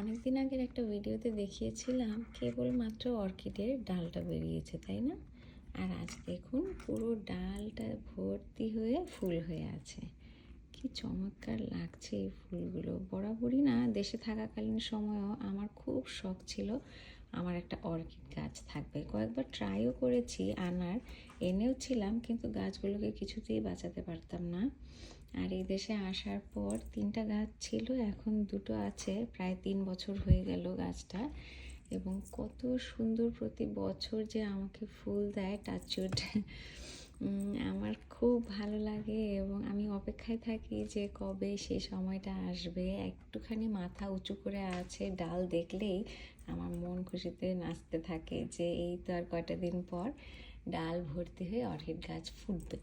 অনেকদিন আগের একটা ভিডিওতে দেখিয়েছিলাম, কেবলমাত্র অর্কিডের ডালটা বেরিয়েছে, তাই না? আর আজ দেখুন পুরো ডালটা ভর্তি হয়ে ফুল হয়ে আছে। কি চমৎকার লাগছে এই ফুলগুলো। বরাবরই না, দেশে থাকাকালীন সময়ও আমার খুব শখ ছিল আমার একটা অর্কিড গাছ থাকবে। কয়েকবার ট্রাইও করেছি, আনার এনেও ছিলাম কিন্তু গাছগুলোকে কিছুতেই বাঁচাতে পারতাম না। আর এই দেশে আসার পর তিনটা গাছ ছিল, এখন দুটো আছে। প্রায় তিন বছর হয়ে গেল গাছটা এবং কত সুন্দর প্রতি বছর যে আমাকে ফুল দেয় টাচুড আমার খুব ভালো লাগে এবং আমি অপেক্ষায় থাকি যে কবে সেই সময়টা আসবে। একটুখানি মাথা উঁচু করে আছে ডাল দেখলেই আমার মন খুশিতে নাচতে থাকে যে এই তো আর কয়টা দিন পর ডাল ভর্তি হয়ে অর্কিড গাছ ফুটবে।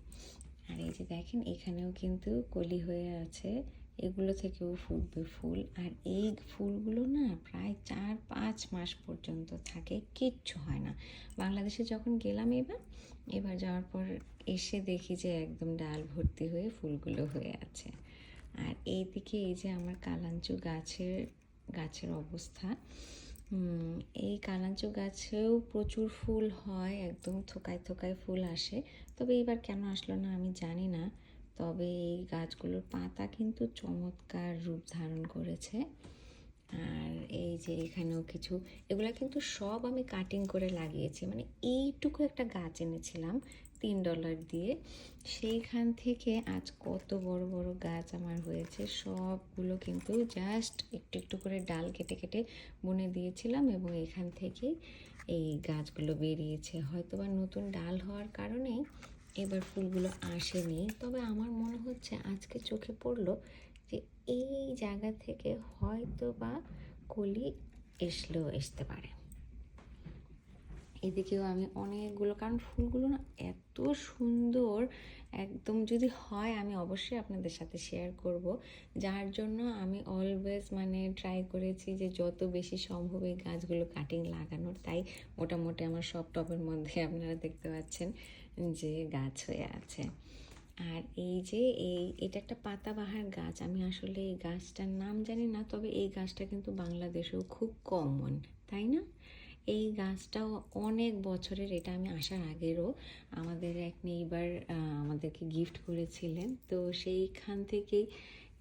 আর এই যে দেখেন, এখানেও কিন্তু কলি হয়ে আছে। এগুলো থেকেও ফুটবে ফুল। আর এই ফুলগুলো না প্রায় চার পাঁচ মাস পর্যন্ত থাকে, কিচ্ছু হয় না। বাংলাদেশে যখন গেলাম এবার এবার যাওয়ার পর এসে দেখি যে একদম ডাল ভর্তি হয়ে ফুলগুলো হয়ে আছে। আর এইদিকে এই যে আমার কালাঞ্চু গাছের গাছের অবস্থা। এই কালাঞ্চু গাছেও প্রচুর ফুল হয়, একদম থোকায় থোকায় ফুল আসে। তবে এবার কেন আসলো না আমি জানি না। তবে এই গাছগুলোর পাতা কিন্তু চমৎকার রূপ ধারণ করেছে। আর এই যে এখানেও কিছু, এগুলা কিন্তু সব আমি কাটিং করে লাগিয়েছি। মানে এইটুকু একটা গাছ এনেছিলাম। তিন ডলার দিয়ে। সেইখান থেকে আজ কত বড় বড় গাছ আমার হয়েছে, সবগুলো কিন্তু জাস্ট একটু একটু করে ডাল কেটে কেটে বুনে দিয়েছিলাম এবং এখান থেকেই এই গাছগুলো বেরিয়েছে। হয়তো বা নতুন ডাল হওয়ার কারণে এবার ফুলগুলো আসেনি, তবে আমার মনে হচ্ছে আজকে চোখে পড়ল যে এই জায়গা থেকে হয়তো বা কলি এসলেও আসতে পারে। এদিকেও আমি অনেকগুলো, কারণ ফুলগুলো না এত সুন্দর। একদম যদি হয় আমি অবশ্যই আপনাদের সাথে শেয়ার করব। যার জন্য আমি অলওয়েজ মানে ট্রাই করেছি যে যত বেশি সম্ভব এই গাছগুলো কাটিং লাগানোর। তাই মোটামুটি আমার সব টবের মধ্যে আপনারা দেখতে পাচ্ছেন যে গাছ হয়ে আছে। আর এই যে এই, এটা একটা পাতাবাহার গাছ। আমি আসলে এই গাছটার নাম জানি না, তবে এই গাছটা কিন্তু বাংলাদেশেও খুব কমন তাই না? এই গাছটাও অনেক বছরের, এটা আমি আসার আগেরও আমাদের এক নেইবার আমাদেরকে গিফট করেছিলেন। তো সেইখান থেকেই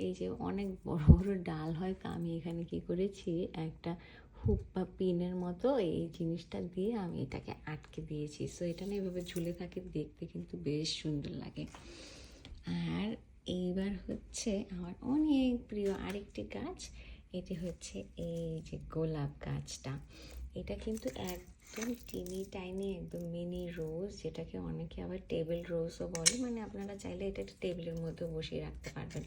এই যে অনেক বড় বড় ডাল হয়, তা আমি এখানে কি করেছি? একটা হুক বা পিনের মতো এই জিনিসটা দিয়ে আমি এটাকে আটকে দিয়েছি। সো এটা না এভাবে ঝুলে থাকে, দেখতে কিন্তু বেশ সুন্দর লাগে। আর এইবার হচ্ছে আমার অনেক প্রিয় আরেকটি গাছ, এটি হচ্ছে এই যে গোলাপ গাছটা। এটা কিন্তু একদম টিনি টাইনি একদম মিনি রোজ যেটাকে অনেকে আবার টেবিল রোজও বলে। মানে আপনারা চাইলে এটা টেবিলের মধ্যে বসিয়ে রাখতে পারবেন।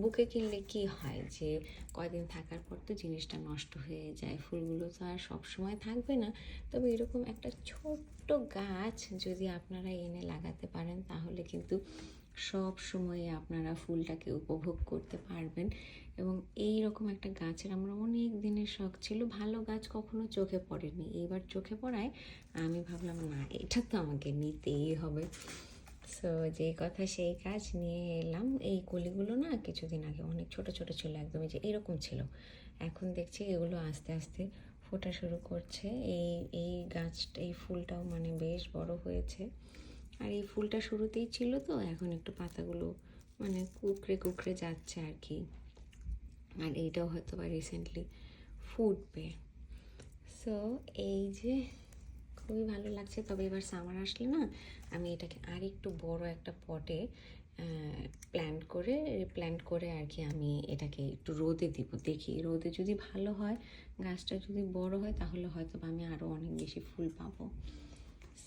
বুকে কিনলে কি হয় যে, কয়দিন থাকার পর তো জিনিসটা নষ্ট হয়ে যায়। ফুলগুলো তো আর সবসময় থাকবে না। তবে এরকম একটা ছোট্ট গাছ যদি আপনারা এনে লাগাতে পারেন, তাহলে কিন্তু সব সময়ে আপনারা ফুলটাকে উপভোগ করতে পারবেন। এবং এই রকম একটা গাছের আমার অনেক দিনের শখ ছিল। ভালো গাছ কখনো চোখে পড়েনি। এবার চোখে পড়ায় আমি ভাবলাম, না, এটা তো আমাকে নিতেই হবে। সো যে কথা সেই কাজ নিয়ে এলাম। এই কলিগুলো না কিছুদিন আগে অনেক ছোট ছোট ছিল একদমই যে এরকম ছিল। এখন দেখছি এগুলো আস্তে আস্তে ফোটা শুরু করছে। এই এই গাছটা এই ফুলটাও মানে বেশ বড় হয়েছে। আর এই ফুলটা শুরুতেই ছিল তো, এখন একটু পাতাগুলো মানে কুকড়ে কুকড়ে যাচ্ছে আর কি। আর এইটাও হয়তো বা রিসেন্টলি ফুটবে। সো এই যে খুবই ভালো লাগছে, তবে এবার সামার আসলে না, আমি এটাকে আর একটু বড় একটা পটে প্ল্যান্ট করে প্ল্যান্ট করে আর কি আমি এটাকে একটু রোদে দিব। দেখি, রোদে যদি ভালো হয়, গাছটা যদি বড় হয়, তাহলে হয়তো আমি আরও অনেক বেশি ফুল পাবো।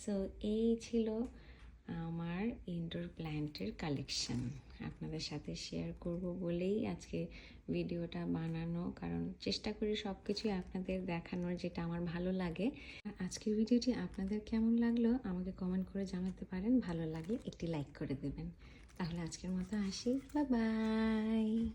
সো এই ছিল আমার ইনডোর প্ল্যান্টের কালেকশন আপনাদের সাথে শেয়ার করব বলেই আজকে ভিডিওটা বানানো, কারণ চেষ্টা করি সব কিছুই আপনাদের দেখানোর যেটা আমার ভালো লাগে। আজকের ভিডিওটি আপনাদের কেমন লাগল, আমাকে কমেন্ট করে জানাতে পারেন। ভালো লাগলে একটি লাইক করে দেবেন। তাহলে আজকের মতো আসি। বা বাই